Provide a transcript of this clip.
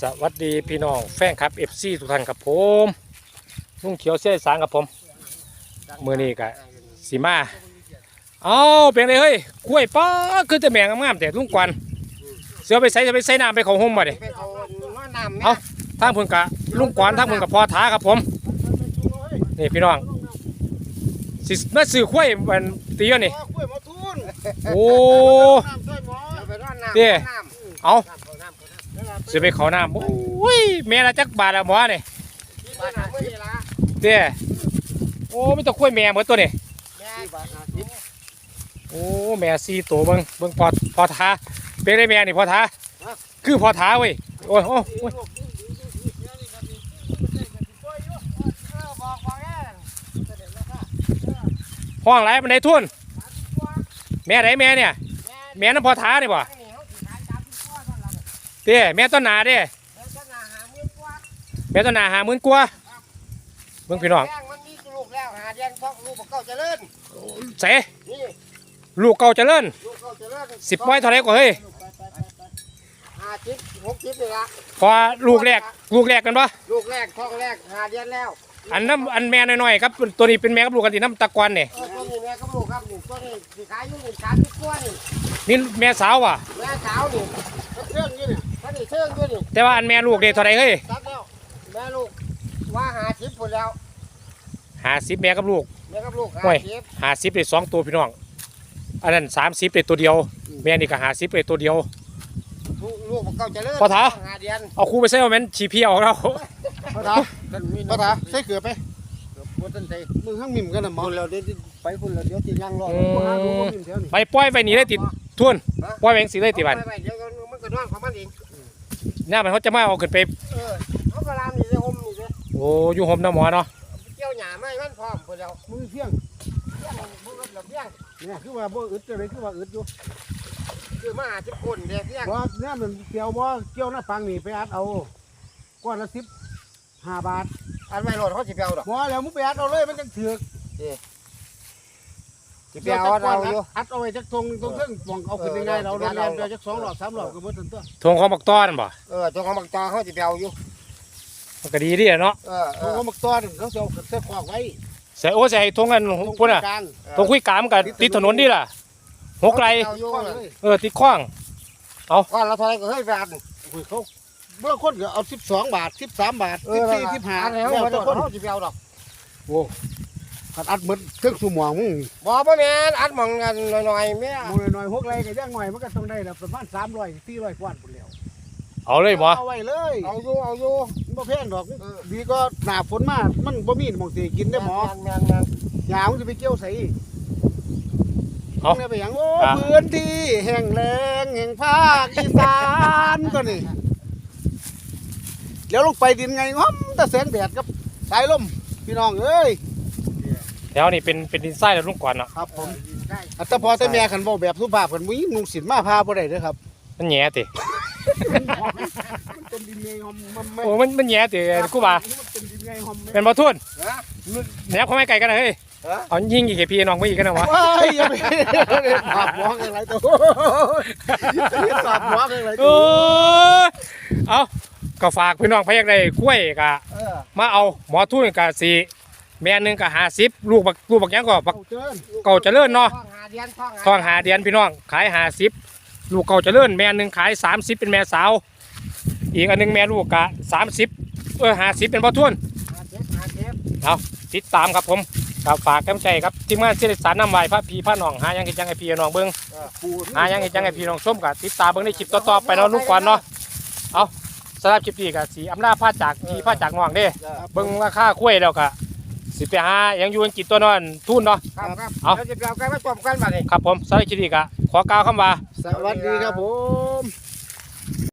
สวัสดีพี่น้องแฟนครับเอฟซีทุกท่านครับผมลุงเขียวเส้นสางครับผมมือนี้กะสีมาเอาเป็นไรเฮ้ยกล้วยป้าคือจะแมงงามๆแต่ลุงกวนเสือไปใส่จะไปใส่น้ำไปเขาห่มมาเด้ไปเอาน้ำน้ำเอาทางเพิ่นกะลุงกวนทางเพิ่นกะพอท้าครับผมนี่พี่น้องสิมาซื้อกล้วยมันตีกันนี่กล้วยมาทุนโอ้น้ำช่วยหมอไปน้ำน้ำเด้น้ำเอา น้ำเขาน้ำเขาน้ำสิไปเขาน้ำโอ้ยแม่ละจักบาทละหมอนี่บาทห้าสิบละเด้โอ้ไม่ต้องกล้วยแม่เหมือนตัวนี่แม่บาทหาสิบโอ้แม่ซีตัวเบิ่งเบิ่งพอพอท้าเป็นได้แม่นี่พอท้าคือพอท้าเว้ยโอ้ยโอ้ยห้องไรมันได้ทุนแม่ไหนแม่เนี่ย แม่น้ำพอท้านี่ยบ่ เด้แม่ต้นหนาเด้แม่ต้นหนาหาหมื่นกว่าเบิ่งพี่น้องมันมีลูกแล้วหาเดือนเพราะลูกเก่าเจริญเสนี่ลูกเก่าเจริญลูกเก่าเจริญสิบไว้เท่าไรกว่าเฮ้ยห้าสิบหกสิบนี่ละพอลูกแรกลูกแรกกันปะลูกแรกท้องแรกหาเดือนแล้วอันน้ำอันแม่น้อยๆครับตัวนี้เป็นแม่กับลูกกันที่น้ำตะกวันเนี่ยเออตัวนี้แม่กับลูกครับนี่ตัวนี้สิขายอยู่นี่สามสิบกว่านี่นี่แม่สาวว่ะแม่สาวนี่ เชื่องอยู่นี่ท่านนี่เชื่องอยู่นี่แต่ว่าอันแม่ลูกเด็เท่าไรเฮ้ยตัดแล้วแม่ลูกว่าหาชิปหมดแล้วหาสิบแม่กับลูก แม่กับลูกหาโอ้ย ชิปหาสิบเลยสองตัวพี่น้อง อันนั้นสามสิบเลยตัวเดียว แม่นี่ก็หาสิบเลยตัวเดียว ลูกลูกมันเก่าจะเลิกพ่อถาหาเดือนเอาคู่ไปใส่เอาแม่นฉีเพี้ยวเรา พ่อตาพ่อตาใส่เกลือไปบนต้นไทรมึงข้างมิมกันนะหมอคนเราเดี๋ยวไปคนเราเดี๋ยวตีย่างรออืมหาดูว่ามิมแถวนี้ไปปล่อยไปหนีได้ติด ทุนปล่อยแมงสีได้ติดบันไปไปเดี๋ยวมันก็นอนของมันเองหน้ามันเขาจะมาเอาขึ้นไป เออเขาก็รามนี่เลยอมนี่เลยโอ้อยู่ห่มน้ำหมอเนาะเกี่ยวหญ้าไม่มันพร้อมคนเรามึงเพียงเกี่ยวมึงกับเราเบี้ยงเนี่ยคือว่าบ่อึดจะเลยคือว่าอึดอยู่คือมาหาชิปคนเดียวเบี้ยงบ่เนี่ยมันเกี่ยวบ่เกี่ยวหน้าฟังนี่ไปอัดเอาก้อนละสิบห้าบาทอันไม่รอดเขาสิเปียวดอกบ่แล้วมึงไปอัดเอาเลยมันจังถือก สิเปียวเราอยู่อัดเอาไว้จักตรงตรงเทิงมองเอาขึ้นง่ายๆเราเรียนเดียวจักสองรอบสามรอบก็บ่ทันตัวทงของบักต้อนบ่เออตัวของบักตาเขาสิเปียวอยู่มันก็ดีดีอะเนาะเออเอเขาอก็มักต้อนเขาจะเอาเส้นขวากไว้ใส่โอ้ใส่ทงกันตรงพุ่นอะกลางตรงคุยกามกับติดถนนนี่ล่ะหกไรเอาอยู่ข้อเลยเออติดข้องก้อนละเท่าไรก็เฮ้ยแฟนโอ้ยเขาเมื่อคนก็เอาสิบสองบาทสิบสามบาทเอสิอบสี่สิบห้าอันไหนแล้วเขาแต่คนเขาสิเปียวดอกโอ้ ขัดอัดเหมือนเครื่องสูหมองมึงบอกว่าแม่นอัดหมองกันหน่อยๆแม่หมูหน่อยๆหกไรก็ย่างหน่อยมันก็ต้องได้ละประมาณสามร้อยสี่ร้อยกว่าหมดแล้วเอาเลยหมอเอาไว้เลยเอาอยู่เอาอยู่มันบ่แพงดอกเออดีก็หนาฝนมามันบ่มีหมองสิกินได้อหมอแม่นแม่นยามึงจะไปเกี่ยวใส่เอามึงได้ไปหยังโอ้อะพื้นที่แห่งแรงแห่งภาคอีสานก็นี่เดี๋ยวลงไปดินไงง้อมแต่แสงแดดกับสายลมพี่น้องเอ้ยแถ วนี้เป็นเป็นดินทรายแล้วลุงก่อนเนาะครับผมได้อัตพอแต่แม่ขันเว้าแบบสุภาพขันมุ้ยนุ่งสินมาพาบ่ได้เด้อครับมันแหย่ติมันเป็นดินไงหอมมันไม่โอ้มันมันแหย่ติกูบ่ามันเป็นดินไงหอมเป็นบ่ทุนฮะแหนบเข้าไม่ไกลกันนะเฮ้ยฮะเอายิงอีกให้พี่น้องไปอีกกันนะวะว้ายอย่าไปปากหมองอะไรตัวปากหมองอะไรตัโอ้วยเอาก็ฝากพี่น้องพยักได้กล้วยกะเออมาเอาหมอทุนกะสี่ แม่หนึงกะหาสิบลูกบักลูกบักหยังก็บักเอาเจิญเก่าเจริญเนาะ ท้องหาเดือนท้องทองหาเดือนพี่น้องขายหาสิบลูกเก่าเจริญแม่หนึงขายสามสิบเป็นแม่สาว อีกอันหนึงแม่ลูกกะสามสิบเออหาสิบเป็นพ่อทุนหาเจ็บหาเจ็บติดตามครับผมกับฝากกำใจครับทีมงานเสด็จสารน้ำไหวพระพี่พระน้องหายังเห็นจังไอพี่น้องเบิ้งปูหายังเห็นจังไอพี่น้องส้มกับติดตามเบิ้งในคลิปต่อๆไปเนาะลูกก่อนเนาะเอาสำหรับคลิปนี้กับสีอำนาจพาจากพี่พาจากน้องเด้ เบิ้งราคากล้วยแล้วก็ สิไปหายังอยู่กันกินตัวนอนทุนเนาะ ครับครับเอา เราจะไปเอากันมาจมกันมาเลยครับผมสำหรับคลิปนี้ก็ขอกล่าวคำว่า สวัสดีครับผม